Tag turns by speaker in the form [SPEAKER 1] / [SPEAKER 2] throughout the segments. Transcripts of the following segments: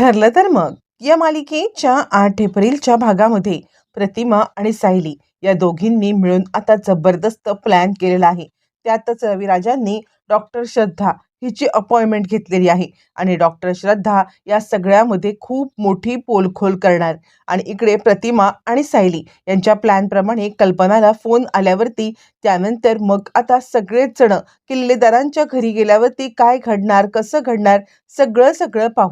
[SPEAKER 1] ठरलं तर मग. या मालिकेच्या आठ एप्रिलच्या भागामध्ये प्रतिमा आणि सायली या दोघींनी मिळून आता जबरदस्त प्लॅन केलेला आहे. त्यातच रविराजांनी डॉक्टर श्रद्धा हिची अपॉइंटमेंट घेतलेली आहे आणि डॉक्टर श्रद्धा या सगळ्यामध्ये खूप मोठी पोलखोल करणार. आणि इकडे प्रतिमा आणि सायली यांच्या प्लॅनप्रमाणे कल्पनाला फोन आल्यावरती त्यानंतर मग आता सगळेच जण किल्लेदारांच्या घरी गेल्यावरती काय घडणार कसं घडणार सगळं सगळं पाहू.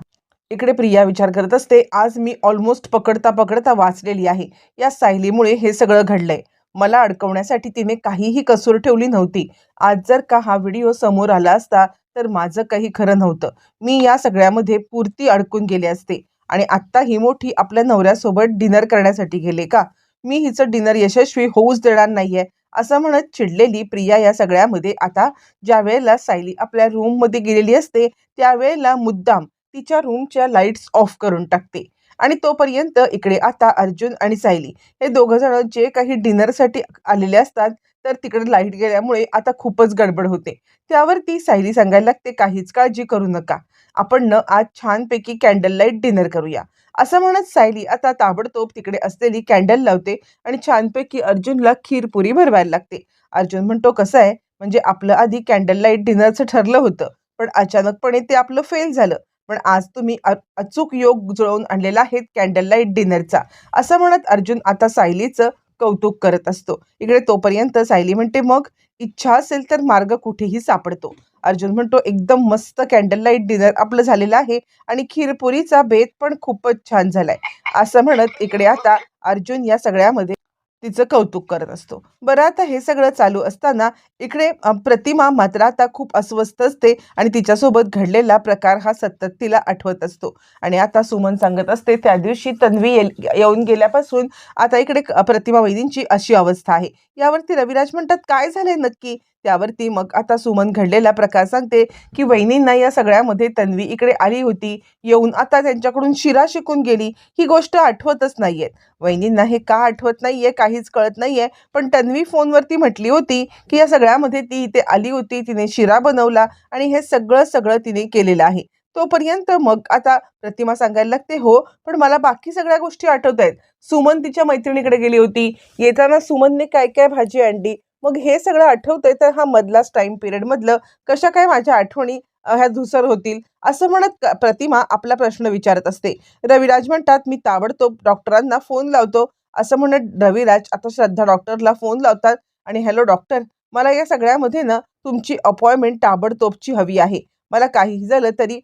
[SPEAKER 1] इकडे प्रिया विचार करत असते आज मी ऑलमोस्ट पकडता पकडता वाचलेली आहे. या सायलीमुळे हे सगळं घडलंय. मला अडकवण्यासाठी तिने काहीही कसूर ठेवली नव्हती. आज जर का हा व्हिडिओ समोर आला असता तर माझं काही खरं नव्हतं. मी या सगळ्यामध्ये पुरती अडकून गेले असते. आणि आत्ता ही मोठी आपल्या नवऱ्यासोबत डिनर करण्यासाठी गेले का? मी हिचं डिनर यशस्वी होऊच देणार नाहीये असं म्हणत चिडलेली प्रिया या सगळ्यामध्ये. आता ज्या वेळेला सायली आपल्या रूममध्ये गेलेली असते त्यावेळेला मुद्दाम तिच्या रूमच्या लाईट्स ऑफ करून टाकते. आणि तोपर्यंत इकडे आता अर्जुन आणि सायली हे दोघं जण जे काही डिनरसाठी आलेले असतात तर तिकडे लाइट गेल्यामुळे आता खूपच गडबड होते. त्यावर ती सायली सांगायला लागते काहीच काळजी करू नका. आपण न आज छानपैकी कॅन्डल लाइट डिनर करूया. असं म्हणत सायली आता ताबडतोब तिकडे असलेली कॅन्डल लावते आणि छानपैकी अर्जुनला खीरपुरी भरवायला लागते. अर्जुन म्हणतो कसं आहे? म्हणजे आपलं आधी कॅन्डल लाइट डिनरचं ठरलं होतं पण अचानकपणे ते आपलं फेल झालं. पण आज तुम्ही अचूक योग जुळवून आणलेला आहे कॅन्डल लाइट डिनरचा असं म्हणत अर्जुन आता सायलीचं कौतुक करत असतो. इकडे तोपर्यंत सायली म्हणते मग इच्छा असेल तर मार्ग कुठेही सापडतो. अर्जुन म्हणतो एकदम मस्त कॅन्डल लाइट डिनर आपलं झालेलं आहे आणि खीरपुरीचा भेद पण खूपच छान झालाय. असं म्हणत इकडे आता अर्जुन या सगळ्यामध्ये तिचं कौतुक करत असतो. बरं आता हे सगळं चालू असताना इकडे प्रतिमा मात्र आता खूप अस्वस्थ असते आणि तिच्यासोबत घडलेला प्रकार हा सतत तिला आठवत असतो. आणि आता सुमन सांगत असते त्या दिवशी तन्वी येऊन गेल्यापासून आता इकडे क- प्रतिमा वैदींची अशी अवस्था आहे. यावरती रविराज म्हणतात काय झालंय नक्की? त्यावरती मग आता सुमन घडलेला प्रकार सांगते की वहिनींना या सगळ्यामध्ये तन्वी इकडे आली होती. येऊन आता त्यांच्याकडून शिरा शिकून गेली. ही गोष्ट आठवतच नाहीये वहिनींना हे का आठवत नाहीये? काहीच कळत नाहीये. पण तन्वी फोनवरती म्हटली होती की या सगळ्यामध्ये ती इथे आली होती. तिने शिरा बनवला आणि हे सगळं सगळं तिने केलेलं आहे. तोपर्यंत मग आता प्रतिमा सांगायला लागते हो पण मला बाकी सगळ्या गोष्टी आठवत आहेत सुमन तिच्या मैत्रिणीकडे गेली होती. येताना सुमनने काय काय भाजी आणली? मग हे सगळं आठवतंय तर हा मधलाच टाइम पिरियड मधलं कशा काय माझ्या आठवणी ह्या धुसर होतील? असं म्हणत प्रतिमा आपला प्रश्न विचारत असते. रविराज म्हणतात मी ताबडतोब डॉक्टरांना फोन लावतो. असं म्हणत रविराज आता श्रद्धा डॉक्टरला फोन लावतात आणि हॅलो डॉक्टर मला या सगळ्यामध्ये ना तुमची अपॉइंटमेंट ताबडतोबची हवी आहे. मला काहीही झालं तरी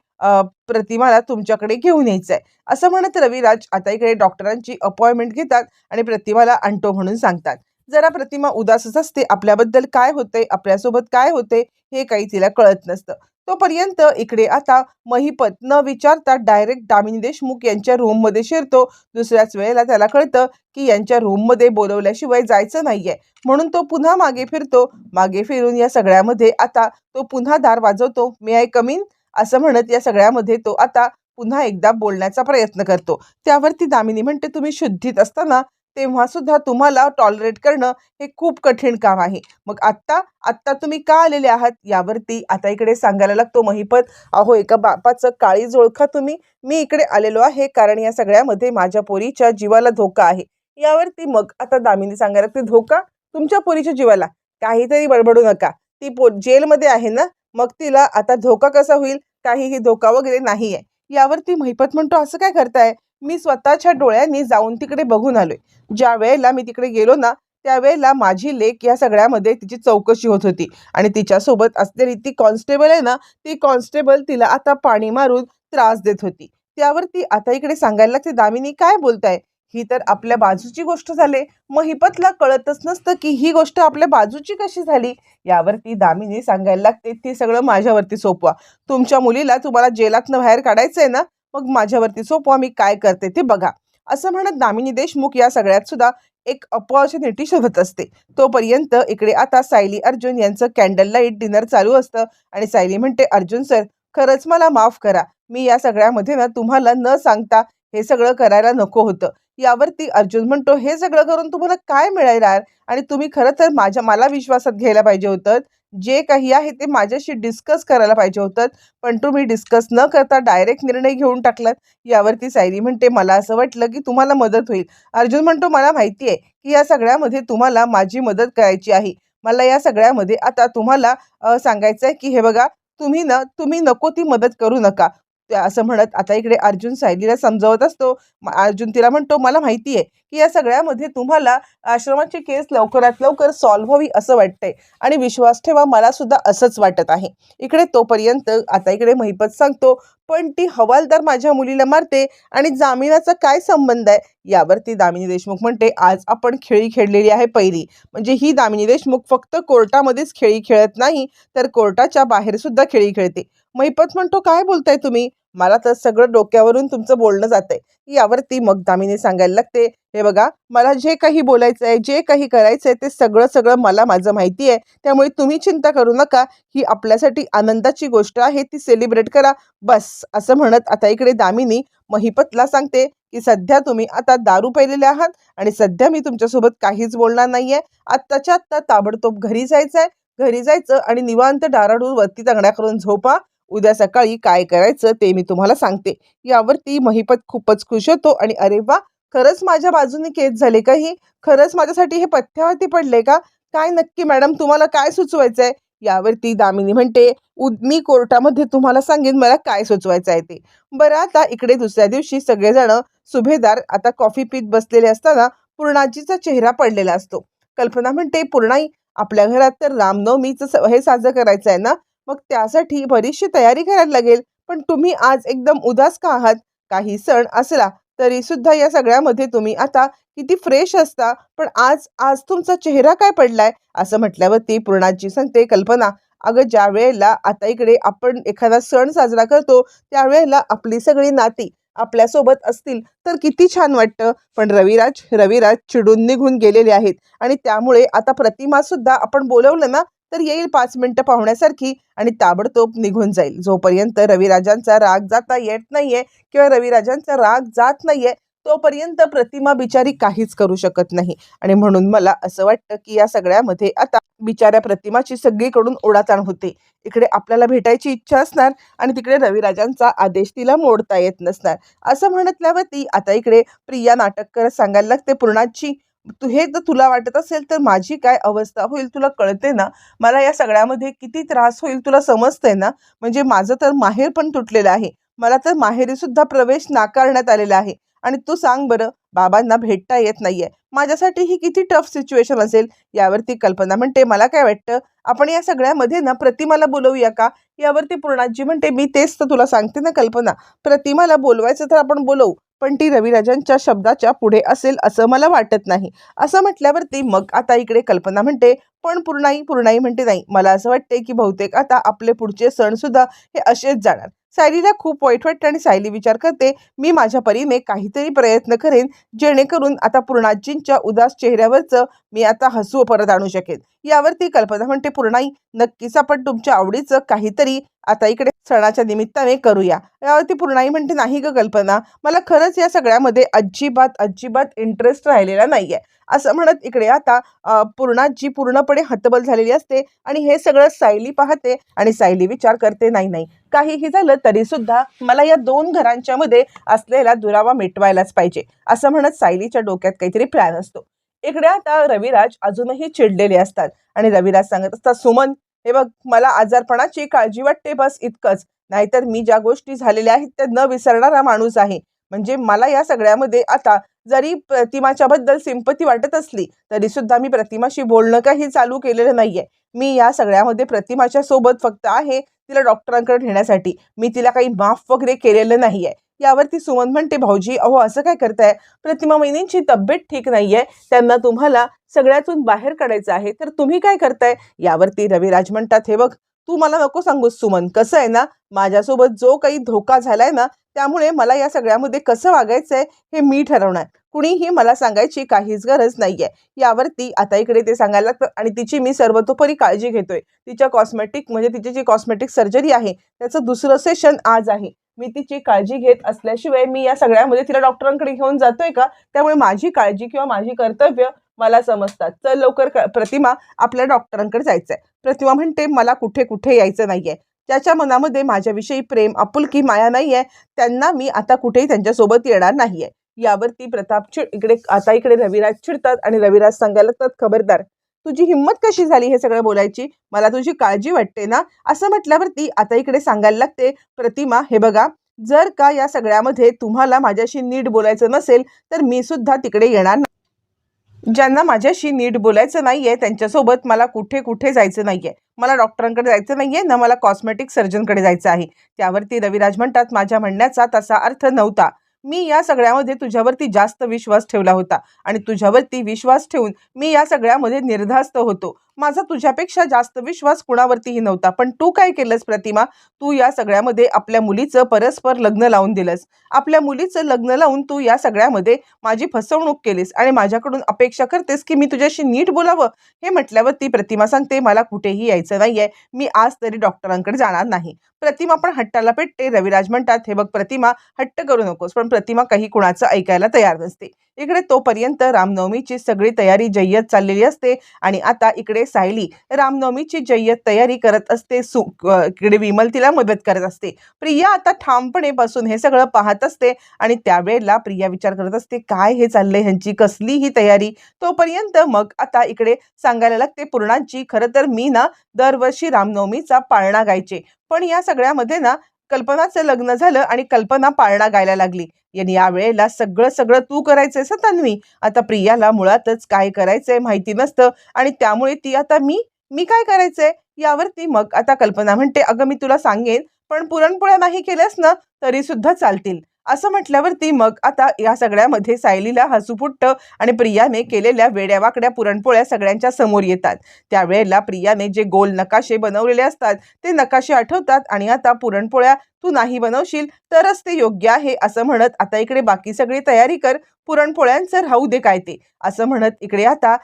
[SPEAKER 1] प्रतिमाला तुमच्याकडे घेऊन यायचं आहे असं म्हणत रविराज आता इकडे डॉक्टरांची अपॉइंटमेंट घेतात आणि प्रतिमाला आणतो म्हणून सांगतात. जरा प्रतिमा उदासच असते आपल्याबद्दल काय होते आपल्यासोबत काय होते हे काही तिला कळत नसतं. तोपर्यंत इकडे आता महिपत न विचारता डायरेक्ट दामिनी देशमुख यांच्या रूममध्ये शिरतो. दुसऱ्याच वेळेला त्याला कळतं की यांच्या रूममध्ये बोलवल्याशिवाय जायचं नाहीये. म्हणून तो पुन्हा मागे फिरतो. मागे फिरून या सगळ्यामध्ये आता तो पुन्हा दार वाजवतो. मी आय कमीन असं म्हणत या सगळ्यामध्ये तो आता पुन्हा एकदा बोलण्याचा प्रयत्न करतो. त्यावरती दामिनी म्हणते तुम्ही शुद्धीत असताना तेव्हा सुद्धा तुम्हाला टॉलरेट करणं हे खूप कठीण काम आहे. मग आत्ता आत्ता तुम्ही का आलेले आहात यावरती आता इकडे सांगायला लागतो महिपत अहो एका बापाचं काळी जोळखा तुम्ही. मी इकडे आलेलो आहे कारण या सगळ्यामध्ये माझ्या पोरीच्या जीवाला धोका आहे. यावरती मग आता दामिनी सांगायला लागते धोका? तुमच्या पोरीच्या जीवाला? काहीतरी बडबडू नका. ती पो जेलमध्ये आहे ना मग तिला आता धोका कसा होईल? काहीही धोका वगैरे नाही आहे यावरती महिपत म्हणतो असं काय करताय? मी स्वतःच्या डोळ्यांनी जाऊन तिकडे बघून आलोय. ज्या वेळेला मी तिकडे गेलो ना त्यावेळेला माझी लेक या सगळ्यामध्ये तिची चौकशी होत होती. आणि तिच्यासोबत असलेली ती कॉन्स्टेबल आहे ना ती कॉन्स्टेबल तिला आता पाणी मारून त्रास देत होती. त्यावरती आता इकडे सांगायला लागते दामिनी काय बोलताय? ही तर आपल्या बाजूची गोष्ट झाली. महिपतला कळतच नसतं की ही गोष्ट आपल्या बाजूची कशी झाली? यावरती दामिनी सांगायला लागते ते सगळं माझ्यावरती सोपवा. तुमच्या मुलीला तुम्हाला जेलातनं बाहेर काढायचं आहे ना मग माझ्यावरती सोपवा मी काय करते ते बघा. असं म्हणत दामिनी देशमुख या सगळ्यात सुद्धा एक अपॉर्च्युनिटी शोधत असते. तोपर्यंत इकडे आता सायली अर्जुन यांचं कॅन्डल लाइट डिनर चालू असतं आणि सायली म्हणते अर्जुन सर खरंच मला माफ करा. मी या सगळ्यामध्ये ना तुम्हाला न सांगता हे सगळं करायला नको होतं. यावरती अर्जुन म्हणतो हे सगळं करून तुम्हाला काय मिळणार आणि तुम्ही खरं तर माझ्या मला विश्वासात घ्यायला पाहिजे होतं. जे काही आहे ते माझ्याशी डिस्कस करायला पाहिजे होतं. पण तुम्ही डिस्कस न करता डायरेक्ट निर्णय घेऊन टाकलात. यावरती सायरी म्हणते मला असं वाटलं की तुम्हाला मदत होईल. अर्जुन म्हणतो मला माहिती आहे की या सगळ्यामध्ये तुम्हाला माझी मदत करायची आहे. मला या सगळ्यामध्ये आता तुम्हाला सांगायचं आहे की हे बघा तुम्ही ना तुम्ही नको ती मदत करू नका. असं म्हणत आता इकडे अर्जुन सायलीला समजावत असतो. अर्जुन तिला म्हणतो मला माहिती आहे की या सगळ्यामध्ये तुम्हाला आश्रमाची केस लवकरात लवकर सॉल्व्ह व्हावी असं वाटतंय आणि विश्वास ठेवा मला सुद्धा असंच वाटत आहे. इकडे तोपर्यंत आता इकडे महिपत सांगतो पण ती हवालदार माझ्या मुलीला मारते आणि जामिनाचा काय संबंध आहे? यावरती दामिनी देशमुख म्हणते आज आपण खेळी खेळलेली आहे पहिली. म्हणजे ही दामिनी देशमुख फक्त कोर्टामध्येच खेळी खेळत नाही तर कोर्टाच्या बाहेर सुद्धा खेळी खेळते. महिपत म्हणतो काय बोलताय तुम्ही? मला तर सगळं डोक्यावरून तुमचं बोलणं जातंय. यावरती मग दामिनी सांगायला लागते. हे बघा मला जे काही बोलायचं आहे जे काही करायचं आहे ते सगळं सगळं मला माझं माहिती आहे. त्यामुळे तुम्ही चिंता करू नका. ही आपल्यासाठी आनंदाची गोष्ट आहे. ती सेलिब्रेट करा. बस असं म्हणत आता इकडे दामिनी महिपतला सांगते की सध्या तुम्ही आता दारू पेलेले आहात आणि सध्या मी तुमच्यासोबत काहीच बोलणार नाहीये. आत्ताच्या आत्ता ताबडतोब घरी जायचं आहे घरी जायचं आणि निवांत डाराडूर वरती तंगड्या करून झोपा. उद्या सकाळी काय करायचं ते मी तुम्हाला सांगते. यावरती महिपत खूपच खुश होतो आणि अरे वा! खरंच माझ्या बाजूने केस झाले का ही? खरंच माझ्यासाठी हे पथ्यावरती पडले का? काय नक्की मॅडम तुम्हाला काय सुचवायचं आहे यावरती दामिनी म्हणते "उद- मी कोर्टामध्ये तुम्हाला सांगेन मला काय सुचवायचं आहे ते. बरं आता इकडे दुसऱ्या दिवशी सगळेजण सुभेदार आता कॉफी पीत बसलेले असताना पूर्णाजीचा चेहरा पडलेला असतो. कल्पना म्हणते पूर्णाई आपल्या घरात तर रामनवमीचं स- हे साजरं करायचं आहे ना? मग त्यासाठी बरीचशी तयारी करायला लागेल. पण तुम्ही आज एकदम उदास का आहात? काही सण असला तरी सुद्धा या सगळ्यामध्ये तुम्ही आता किती फ्रेश असता. पण आज आज तुमचा चेहरा काय पडलाय? असं म्हटल्यावरती पूर्णाची सांगते कल्पना अगं ज्या वेळेला आता इकडे आपण एखादा सण साजरा करतो त्यावेळेला आपली सगळी नाती आपल्यासोबत असतील तर किती छान वाटतं. पण रविराज रविराज चिडून निघून गेलेले आहेत आणि त्यामुळे आता प्रतिमा सुद्धा आपण बोलवलं ना तर येईल पाच मिनिटं पाहुण्यासारखी आणि ताबडतोब निघून जाईल. जोपर्यंत रविराजांचा राग जाता येत नाहीये किंवा रविराजांचा राग जात नाहीये तोपर्यंत प्रतिमा बिचारी काहीच करू शकत नाही. आणि म्हणून मला असं वाटतं की या सगळ्यामध्ये आता बिचाऱ्या प्रतिमाची सगळीकडून ओढाताण होते. इकडे आपल्याला भेटायची इच्छा असणार आणि तिकडे रविराजांचा आदेश तिला मोडता येत नसणार. असं म्हणतल्यावरती आता इकडे प्रिया नाटक करत सांगायला लागते पूर्णाची तू हे जर तुला वाटत असेल तर माझी काय अवस्था होईल तुला कळते ना? मला या सगळ्यामध्ये किती त्रास होईल तुला समजतंय ना? म्हणजे माझं तर माहेर पण तुटलेलं आहे. मला तर माहेरी सुद्धा प्रवेश नाकारण्यात आलेला आहे. आणि तू सांग बरं बाबांना भेटता येत नाहीये. माझ्यासाठी ही किती टफ सिच्युएशन असेल? यावरती कल्पना म्हणते मला काय वाटतं? आपण या सगळ्यामध्ये ना प्रतिमाला बोलवूया का? यावरती पूर्णाजी म्हणते मी तेच तर तुला सांगते ना कल्पना. प्रतिमाला बोलवायचं तर आपण बोलवू. पण ती रविराजांच्या शब्दाच्या पुढे असेल असं मला वाटत नाही. असं म्हटल्यावरती मग आता इकडे कल्पना म्हणते पण पूर्णाई पूर्णाई म्हणते नाही. मला असं वाटते की बहुतेक आता आपले पुढचे सण सुद्धा हे असेच जाणार. सायलीला खूप वाईट वाटतं आणि सायली विचार करते मी माझ्या परीने काहीतरी प्रयत्न करेन जेणेकरून आता पूर्णाजींच्या उदास चेहऱ्यावरचं मी आता हसू परत आणू शकेन. यावरती कल्पना म्हणते पूर्णाई नक्कीच आपण तुमच्या आवडीचं काहीतरी आता इकडे सणाच्या निमित्ताने करूया. यावरती पूर्णाई म्हणते नाही ग कल्पना मला खरंच या सगळ्यामध्ये अजिबात अजिबात इंटरेस्ट राहिलेला नाहीये. असं म्हणत इकडे आता अ, पूर्णाजी पूर्णपणे हतबल झालेली असते आणि हे सगळं सायली पाहते आणि सायली विचार करते नाही नाही काहीही झालं तरी सुद्धा मला या दोन घरांच्या मध्ये असलेला दुरावा मिटवायलाच पाहिजे. असं म्हणत सायलीच्या डोक्यात काहीतरी प्लॅन असतो. इकडे आता रविराज अजूनही चिडलेले असतात. आणि रविराज सांगत असतात सुमन हे बघ मला आजारपणाची काळजी वाटते बस इतकंच. नाहीतर मी ज्या गोष्टी झालेल्या आहेत त्या न विसरणारा माणूस आहे. म्हणजे मला या सगळ्यामध्ये आता जरी प्रतिमाच्या बद्दल सिंपती वाटत असली तरी सुद्धा मी प्रतिमाशी बोलणं काही चालू केलेलं नाहीये. मी या सगळ्यामध्ये प्रतिमाच्या सोबत फक्त आहे तिला डॉक्टरांकडे नेण्यासाठी. मी तिला काही माफ वगैरे केलेलं नाहीये. यावरती सुमन म्हणते भाऊजी अहो असं काय करताय? प्रतिमा वहिनींची तब्येत ठीक नाहीये. त्यांना तुम्हाला सगळ्यातून बाहेर काढायचं आहे. तर तुम्ही काय करताय? यावरती रविराज म्हणतात हे बघ तू मला नको सांगूस सुमन. कसं आहे ना माझ्यासोबत जो काही धोका झालाय ना त्यामुळे मला या सगळ्यामध्ये कसं वागायचं आहे हे मी ठरवणार. कुणीही मला सांगायची काहीच गरज नाहीये. यावरती आता इकडे ते सांगायला लागतं आणि तिची मी सर्वतोपरी काळजी घेतोय. तिच्या कॉस्मेटिक म्हणजे तिची जी कॉस्मेटिक सर्जरी आहे त्याचं दुसरं सेशन आज आहे. मी तिची काळजी घेत असल्याशिवाय मी या सगळ्यामध्ये तिला डॉक्टरांकडे घेऊन जातोय का? त्यामुळे माझी काळजी किंवा माझी कर्तव्य मला समजतात. चल लवकर क- प्रतिमा आपल्या डॉक्टरांकडे जायचंय. प्रतिमा म्हणते मला कुठे कुठे यायचं नाहीये. ज्याच्या मनामध्ये माझ्याविषयी प्रेम आपुलकी माया नाहीये त्यांना मी आता कुठेही त्यांच्यासोबत येणार नाहीये. यावरती प्रताप चिड इकडे आता इकडे रविराज चिडतात आणि रविराज सांगायला लागतात खबरदार तुझी हिंमत कशी झाली हे सगळं बोलायची? मला तुझी काळजी वाटते ना? असं म्हटल्यावरती आता इकडे सांगायला लागते प्रतिमा हे बघा जर का या सगळ्यामध्ये तुम्हाला माझ्याशी नीट बोलायचं नसेल तर मी सुद्धा तिकडे येणार नाही. ज्यांना माझ्याशी नीट बोलायचं नाहीये त्यांच्यासोबत मला कुठे कुठे जायचं नाहीये. मला डॉक्टरांकडे जायचं नाहीये ना मला कॉस्मेटिक सर्जनकडे जायचं आहे. त्यावरती रविराज म्हणतात माझ्या म्हणण्याचा तसा अर्थ नव्हता. मी या सगळ्यामध्ये तुझ्यावरती जास्त विश्वास ठेवला होता आणि तुझ्यावरती विश्वास ठेवून मी या सगळ्यामध्ये निर्धास्त होतो. माझा तुझ्यापेक्षा जास्त विश्वास कुणावरतीही नव्हता. पण तू काय केलंस प्रतिमा? तू या सगळ्यामध्ये आपल्या मुलीचं परस्पर लग्न लावून दिलंस. आपल्या मुलीचं लग्न लावून तू या सगळ्यामध्ये माझी फसवणूक केलीस आणि माझ्याकडून अपेक्षा करतेस की मी तुझ्याशी नीट बोलावं? हे म्हटल्यावर ती प्रतिमा सांगते मला कुठेही यायचं नाहीये. मी आज तरी डॉक्टरांकडे जाणार नाही. प्रतिमा पण हट्टाला पेटते. रविराज म्हणतात हे बघ प्रतिमा हट्ट करू नकोस. पण प्रतिमा काही कुणाचं ऐकायला तयार नसते. इकडे तोपर्यंत रामनवमीची सगळी तयारी जय्यत चाललेली असते आणि आता इकडे सायली रामनवमीची जय्यत तयारी करत असते सु इकडे विमल तिला मदत करत असते. प्रिया आता ठामपणे बसून हे सगळं पाहत असते आणि त्यावेळेला प्रिया विचार करत असते काय हे चाललंय ह्यांची? कसली ही तयारी? तोपर्यंत मग आता इकडे सांगायला लागते पूर्णांची खरं तर मी ना दरवर्षी रामनवमीचा पाळणा गायचे. पण या सगळ्यामध्ये ना कल्पनाचं लग्न झालं आणि कल्पना पाळणा गायला लागली. यांनी या वेळेला सगळं सगळं तू करायचंय तन्वी. आता प्रियाला मुळातच काय करायचंय माहिती नसतं आणि त्यामुळे ती आता मी मी काय करायचंय? यावरती मग आता कल्पना म्हणते अगं मी तुला सांगेन पण पुरणपोळ्या नाही केल्यास ना तरी सुद्धा चालतील. असं म्हटल्यावरती मग आता या सगळ्यामध्ये सायलीला हसूपुट्ट आणि प्रियाने केलेल्या वेड्यावाकड्या पुरणपोळ्या सगळ्यांच्या समोर येतात. त्यावेळेला प्रियाने जे गोल नकाशे बनवलेले असतात ते नकाशे आठवतात आणि आता पुरणपोळ्या तू नाही बनवशील तरच ते योग्य आहे असं म्हणत आता इकडे बाकी सगळी तयारी कर पुरणपोळ्यांचं राहू दे काय ते असं म्हणत इकडे आता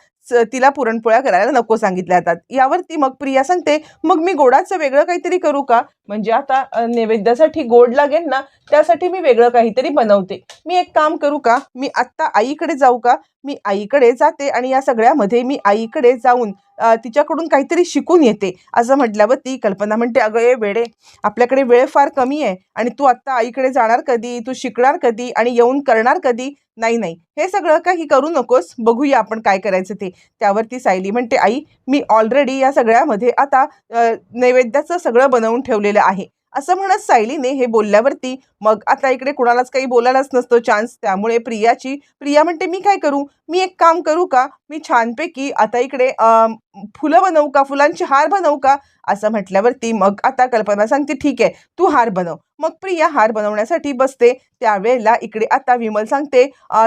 [SPEAKER 1] तिला पुरणपोळ्या करायला नको सांगितल्या जातात. यावरती मग प्रिया सांगते मग मी गोडाचं वेगळं काहीतरी करू का? म्हणजे आता नैवेद्यासाठी गोड लागेल ना त्यासाठी मी वेगळं काहीतरी बनवते. मी एक काम करू का? मी आत्ता आईकडे जाऊ का? मी आईकडे जाते आणि या सगळ्यामध्ये मी आईकडे जाऊन तिच्याकडून काहीतरी शिकून येते असं म्हटल्यावर ती कल्पना म्हणते अगं ए वेळे आपल्याकडे वेळ फार कमी आहे आणि तू आत्ता आईकडे जाणार कधी तू शिकणार कधी आणि येऊन करणार कधी? नाही नाही हे सगळं काही करू नकोस बघूया आपण काय करायचं ते. त्यावरती सायली म्हणते आई मी ऑलरेडी या सगळ्यामध्ये आता नैवेद्याचं सगळं बनवून ठेवलेलं आहे. असं म्हणत सायलीने हे बोलल्यावरती मग आता इकडे कुणालाच काही बोलायलाच नसतो चान्स त्यामुळे प्रियाची प्रिया म्हणते मी काय करू? मी एक काम करू का? मी छानपैकी आता इकडे फुलं बनवू का? फुलांची हार बनवू का? असं म्हटल्यावरती मग आता कल्पना सांगते ठीक आहे तू हार बनव. मग प्रिया हार बनवण्यासाठी बसते. त्यावेळेला इकडे आता विमल सांगते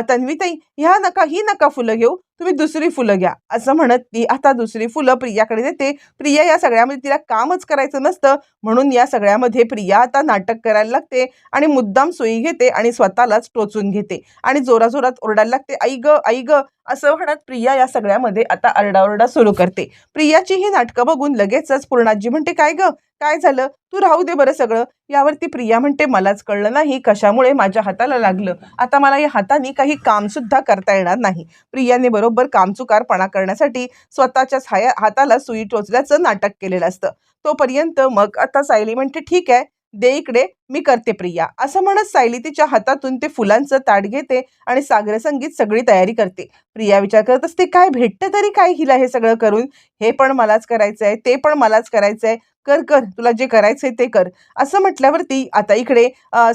[SPEAKER 1] तन्वीताई ह्या नका ही नका फुलं घेऊ. तुम्ही दुसरी फुलं घ्या. असं म्हणत ती आता दुसरी फुलं प्रियाकडे देते प्रिया या सगळ्यामध्ये तिला कामच करायचं नसतं. म्हणून या सगळ्यामध्ये प्रिया आता नाटक करायला लागते. आणि मुद्दाम सुई घेते आणि स्वतःलाच टोचून घेते. आणि जोराजोरात ओरडायला लागते आई ग आई ग असं म्हणत प्रिया या सगळ्यामध्ये आता आरडाओरडा सुरू करते. प्रियाची ही नाटकं बघून लगेचच पूर्णाजी म्हणते काय ग काय झालं? तू राहू दे बरं सगळं. यावरती प्रिया म्हणते मलाच कळलं नाही कशामुळे माझ्या हाताला लागलं. आता मला या हाताने काही काम सुद्धा करता येणार नाही. प्रियाने बरोबर कामचुकारपणा करण्यासाठी स्वतःच्याच हाया हाताला सुई टोचल्याचं नाटक केलेलं असतं. तोपर्यंत मग आता सायली म्हणते ठीक आहे दे इकडे मी करते प्रिया. असं म्हणत सायली तिच्या हातातून ते फुलांचं ताट घेते आणि सागर संगीत सगळी तयारी करते. प्रिया विचार करत असते काय भेटतं तरी काय हिला हे सगळं करून? हे पण मलाच करायचं आहे ते पण मलाच करायचं आहे कर कर तुला जे करायचंय ते कर. असं म्हटल्यावरती आता इकडे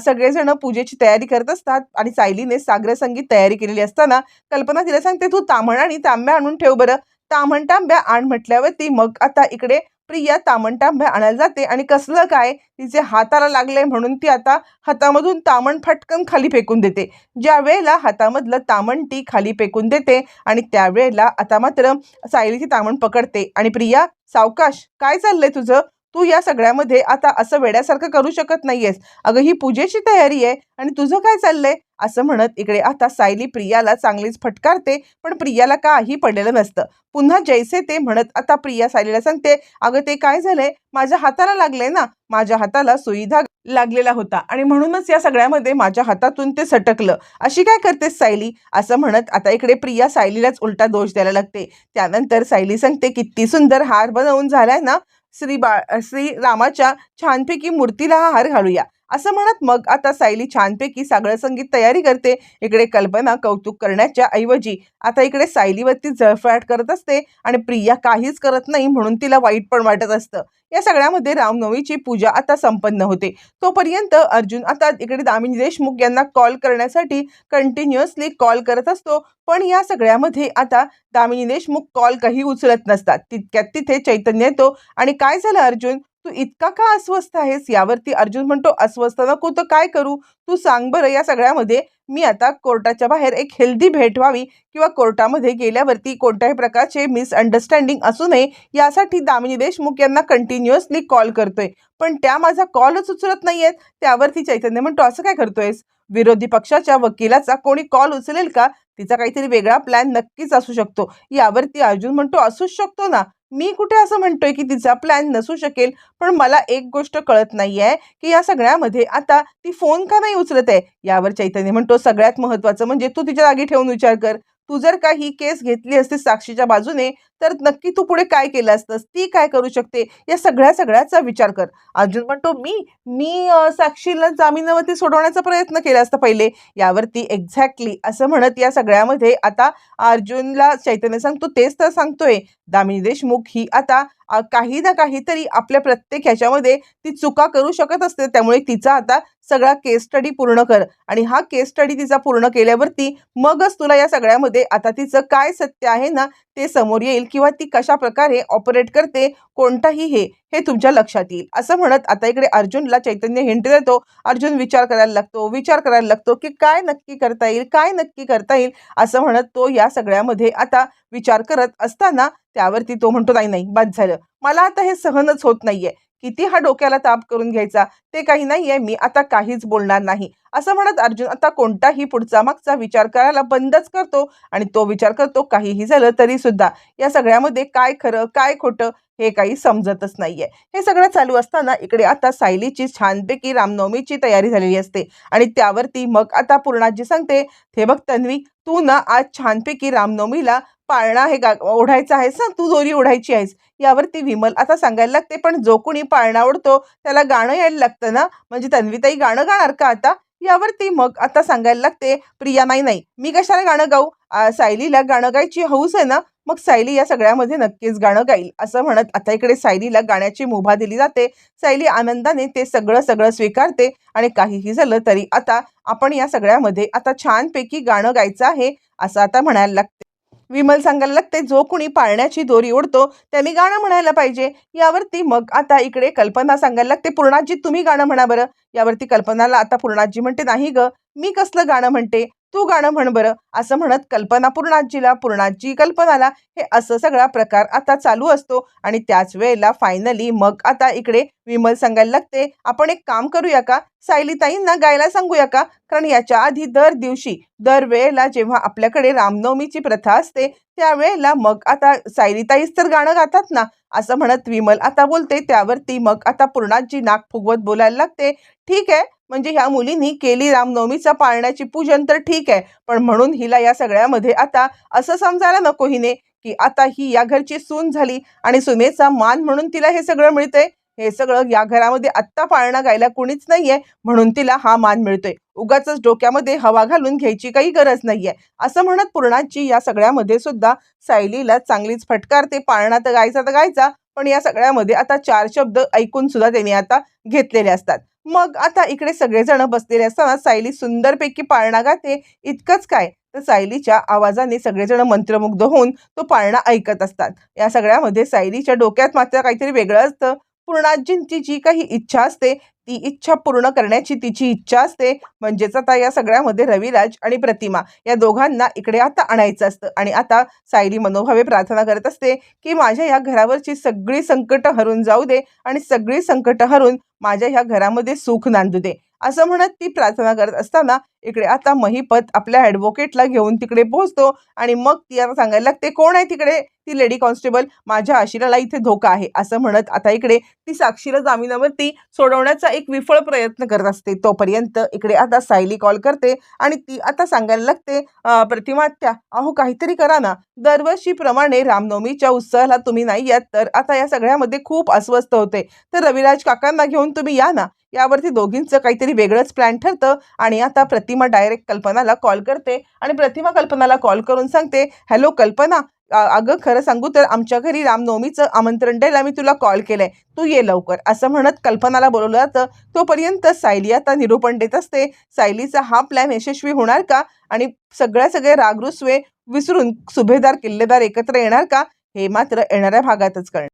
[SPEAKER 1] सगळेजण पूजेची तयारी करत असतात आणि सायलीने सागर संगीत तयारी केलेली असताना कल्पना तिला सांगते तू तामण आणि तांब्या आणून ठेव बरं. तामण तांब्या आण म्हटल्यावरती मग आता इकडे प्रिया तामण आणायला जाते. आणि कसलं काय? तिचे हाताला लागले म्हणून ती आता हातामधून तामण फटकन खाली फेकून देते. ज्या वेळेला हातामधलं तामण ती खाली फेकून देते आणि त्यावेळेला आता मात्र सायलीची तामण पकडते. आणि प्रिया सावकाश काय चाललंय तुझं? तू या सगळ्यामध्ये आता असं वेड्यासारखं करू शकत नाहीयेस. अगं ही पूजेची तयारी आहे आणि तुझं काय चाललंय? असं म्हणत इकडे आता सायली प्रियाला चांगलीच फटकारते पण प्रियाला काही पडलेलं नसतं. पुन्हा जैसे ते म्हणत आता प्रिया सायलीला सांगते अगं ते काय झालंय? माझ्या हाताला लागले ना? माझ्या हाताला सुईधा लागलेला होता आणि म्हणूनच या सगळ्यामध्ये माझ्या हातातून ते सटकलं. अशी काय करतेस सायली? असं म्हणत आता इकडे प्रिया सायलीलाच उलटा दोष द्यायला लागते. त्यानंतर सायली सांगते किती सुंदर हार बनवून झालाय ना? श्री बा श्री रामाच्या छानपैकी मूर्तीला हा हार घालूया. असं म्हणत मग आता सायली छानपैकी सगळं संगीत तयारी करते. इकडे कल्पना कौतुक करण्याच्या ऐवजी आता इकडे सायलीवरती जळफळाट करत असते आणि प्रिया काहीच करत नाही म्हणून तिला वाईट पण वाटत असतं. या सगळ्यामध्ये रामनवमीची पूजा आता संपन्न होते. तोपर्यंत अर्जुन आता इकडे दामिनी देशमुख यांना कॉल करण्यासाठी कंटिन्युअसली कॉल करत असतो. पण या सगळ्यामध्ये आता दामिनी देशमुख कॉल काही उचलत नसतात. तितक्यात तिथे चैतन्य येतो. आणि काय झालं अर्जुन? तू इतका का अस्वस्थ आहेस? यावरती अर्जुन म्हणतो अस्वस्थ नको तर काय करू? तू सांग बरं या सगळ्यामध्ये मी आता कोर्टाच्या बाहेर एक हेल्दी भेट व्हावी किंवा कोर्टामध्ये गेल्यावरती कोणत्याही प्रकारचे मिसअंडरस्टँडिंग असू नये यासाठी दामिनी देशमुख यांना कंटिन्युअसली कॉल करतोय. पण त्या माझा कॉलच उचलत नाहीयेत. त्यावरती चैतन्य म्हणतो असं काय करतोयस? विरोधी पक्षाच्या वकिलाचा कोणी कॉल उचलेल का? तिचा काहीतरी वेगळा प्लॅन नक्कीच असू शकतो. यावरती अर्जुन म्हणतो असूच शकतो ना. मी कुठे असं म्हणतोय की तिचा प्लॅन नसू शकेल? पण मला एक गोष्ट कळत नाही आहे की या सगळ्यामध्ये आता ती फोन का नाही उचलत आहे? यावर चैतन्य म्हणतो सगळ्यात महत्वाचं म्हणजे तू तिच्या जागी ठेवून विचार कर. तू जर का ही केस घेतली असतीस साक्षीच्या बाजूने तर नक्की तू पुढे काय केलं असतंस? ती काय करू शकते? या सगळ्या सगळ्याचा विचार कर. अर्जुन म्हणतो मी मी साक्षीला जामिनावरती सोडवण्याचा प्रयत्न केला असता पहिले. यावरती एक्झॅक्टली असं म्हणत या सगळ्यामध्ये आता अर्जुनला चैतन्य सांगतो तेच तर सांगतोय. दामिनी देशमुख ही आता काही ना काहीतरी आपल्या प्रत्येक ह्याच्यामध्ये ती चुका करू शकत असते. त्यामुळे तिचा आता सगळा केस स्टडी पूर्ण कर. आणि हा केस स्टडी तिचा पूर्ण केल्यावरती मगच तुला या सगळ्यामध्ये आता तिचं काय सत्य आहे ना ते समोर येईल किंवा ती कशा प्रकारे ऑपरेट करते कोणताही हे हे तुमच्या लक्षात येईल. असं म्हणत आता इकडे अर्जुनला चैतन्य हिंट देतो. अर्जुन विचार करायला लागतो विचार करायला लागतो की काय नक्की करता येईल काय नक्की करता येईल असं म्हणत तो या सगळ्यामध्ये आता विचार करत असताना त्यावरती तो म्हणतो नाही नाही बाद झालं. मला आता हे सहनच होत नाहीये. किती हा डोक्याला ताप करून घ्यायचा? ते काही नाहीये मी आता काहीच बोलणार नाही. असं म्हणत अर्जुन आता कोणताही पुढचा मागचा विचार करायला बंदच करतो आणि तो विचार करतो काहीही झालं तरी सुद्धा. या सगळ्यामध्ये काय खरं काय खोटं हे काही समजतच नाहीये. हे सगळं चालू असताना इकडे आता सायलीची छानपैकी रामनवमीची तयारी झालेली असते आणि त्यावरती मग आता पूर्णाजी सांगते हे बघ तन्वी तू ना आज छानपैकी रामनवमीला पाळणा हे गा ओढायचं आहेस ना? तू दोरी ओढायची आहेस. यावरती विमल आता सांगायला लागते पण जो कोणी पाळणा ओढतो त्याला गाणं यायला लागतं ना? म्हणजे तन्वीताई गाणं गाणार का आता? यावरती मग आता सांगायला लागते प्रिया नाही नाही मी कशाला गाणं गाऊ? सायलीला गाणं गायची हौस आहे ना? मग सायली या सगळ्यामध्ये नक्कीच गाणं गाईल असं म्हणत आता इकडे सायलीला गाण्याची मुभा दिली जाते. सायली आनंदाने ते सगळं सगळं स्वीकारते आणि काहीही झालं तरी आता आपण या सगळ्यामध्ये आता छानपैकी गाणं गायचं आहे असं आता म्हणायला लागते. विमल सांगायला लागते जो कुणी पाळण्याची दोरी ओढतो त्यांनी गाणं म्हणायला पाहिजे. यावरती मग आता इकडे कल्पना सांगायला लागते पूर्णाजी तुम्ही गाणं म्हणा बरं. यावरती कल्पनाला आता पूर्णाजी म्हणते नाही ग मी कसलं गाणं म्हणते? तू गाणं म्हण बरं. असं म्हणत कल्पना पूर्णाजीला पूर्णाजी कल्पनाला हे असं सगळा प्रकार आता चालू असतो. आणि त्याच वेळेला फायनली मग आता इकडे विमल सांगायला लागते आपण एक काम करूया का? सायलीताईंना गायला सांगूया का? कारण याच्या आधी दर दिवशी दर वेळेला जेव्हा आपल्याकडे रामनवमीची प्रथा असते त्यावेळेला मग आता सायलीताईच तर गाणं गातात ना. असं म्हणत विमल आता बोलते त्यावरती मग आता पूर्णाजी नाक फुगवत बोलायला लागते. ठीक आहे म्हणजे ह्या मुलींनी केली रामनवमीचा पाळण्याची पूजन तर ठीक आहे पण म्हणून हिला या सगळ्यामध्ये आता असं समजायला नको हिने की आता ही या घरची सून झाली आणि सुनेचा मान म्हणून तिला हे सगळं मिळतंय. हे सगळं या घरामध्ये आत्ता पाळणा गायला कुणीच नाहीये म्हणून तिला हा मान मिळतोय. उगाच डोक्यामध्ये हवा घालून घ्यायची काही गरज नाहीये. असं म्हणत पूर्णाची या सगळ्यामध्ये सुद्धा सायलीला चांगलीच फटकारते पाळणा तर गायचा तर गायचा पण या सगळ्यामध्ये आता चार शब्द ऐकून सुद्धा त्यांनी आता घेतलेले असतात. मग आता इकडे सगळेजण बसलेले असताना सायली सुंदरपैकी पाळणा गाते. इतकंच काय? तर सायलीच्या आवाजाने सगळेजण मंत्रमुग्ध होऊन तो पाळणा ऐकत असतात. या सगळ्यामध्ये सायलीच्या डोक्यात मात्र काहीतरी वेगळं असतं. पूर्णाजींची जी काही इच्छा असते ती इच्छा पूर्ण करण्याची तिची इच्छा असते. म्हणजेच आता या सगळ्यामध्ये रविराज आणि प्रतिमा या दोघांना इकडे आता आणायचं असतं. आणि आता सायली मनोभावे प्रार्थना करत असते की माझ्या या घरावरची सगळी संकट हरून जाऊ दे आणि सगळी संकट हरून माझ्या ह्या घरामध्ये सुख नांदू दे. असं म्हणत ती प्रार्थना करत असताना इकडे आता महिपत आपल्या ॲडव्होकेटला घेऊन तिकडे पोहोचतो आणि मग ती आता सांगायला लागते कोण आहे तिकडे? ती लेडी कॉन्स्टेबल माझ्या आशिराला इथे धोका आहे असं म्हणत आता इकडे ती साक्षीला जामिनावरती सोडवण्याचा एक विफळ प्रयत्न करत असते. तोपर्यंत इकडे आता सायली कॉल करते आणि ती आता सांगायला लागते प्रतिमात्या प्रतिमा त्या अहो काहीतरी करा ना. दरवर्षीप्रमाणे रामनवमीच्या उत्सवाला तुम्ही नाही यात तर आता या सगळ्यामध्ये खूप अस्वस्थ होते. तर रविराज काकांना घेऊन तुम्ही या ना. यावरती दोघींचं काहीतरी वेगळंच प्लॅन ठरतं आणि आता प्रतिमा डायरेक्ट कल्पनाला कॉल करते आणि प्रतिमा कल्पनाला कॉल करून सांगते हॅलो कल्पना अगं खरं सांगू तर आमच्या घरी रामनवमीचं आमंत्रण द्यायला मी तुला कॉल केलंय. तू ये लवकर. असं म्हणत कल्पनाला बोलवलं जातं. तोपर्यंत सायली आता निरूपण देत असते. सायलीचा हा प्लॅन यशस्वी होणार का? आणि सगळ्या सगळे रागरुसवे विसरून सुभेदार किल्लेदार एकत्र येणार का? हे मात्र येणाऱ्या भागातच कळणार.